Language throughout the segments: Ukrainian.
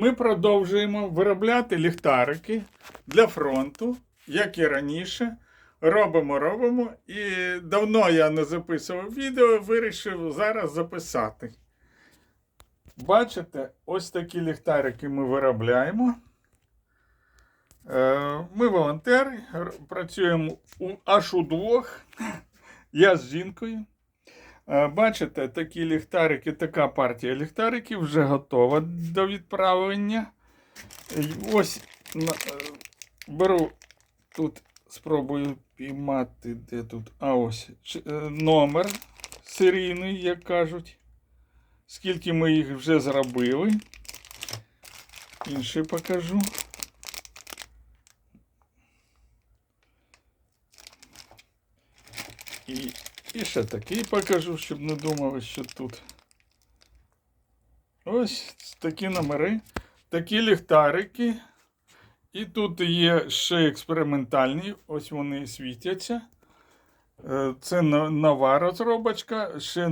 ми продовжуємо виробляти ліхтарики для фронту, як і раніше. Робимо, робимо. І давно я не записував відео, вирішив зараз записати. Бачите, ось такі ліхтарики ми виробляємо. Е, Ми волонтери, працюємо аж у двох. Я з жінкою. Е, Бачите, такі ліхтарики, така партія ліхтариків вже готова до відправлення. І Ось е, беру тут, спробую піймати, де тут. А ось е, номер серійний, як кажуть. Скільки ми їх вже зробили. Інший покажу. І, і ще такий покажу, щоб не думали, що тут. Ось такі номери, такі ліхтарики. І тут є ще експериментальні, ось вони світяться. Е, Це нова розробочка. Ще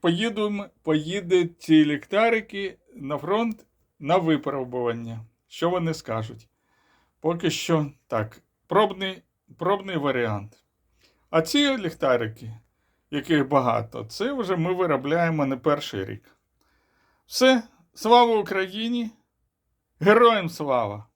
поїдемо, поїдуть ці ліхтарики на фронт на випробування. Що вони скажуть? Поки що так. Пробний, пробний варіант. А ці ліхтарики, яких багато, це вже ми виробляємо не перший рік. Все, слава Україні! Героям слава!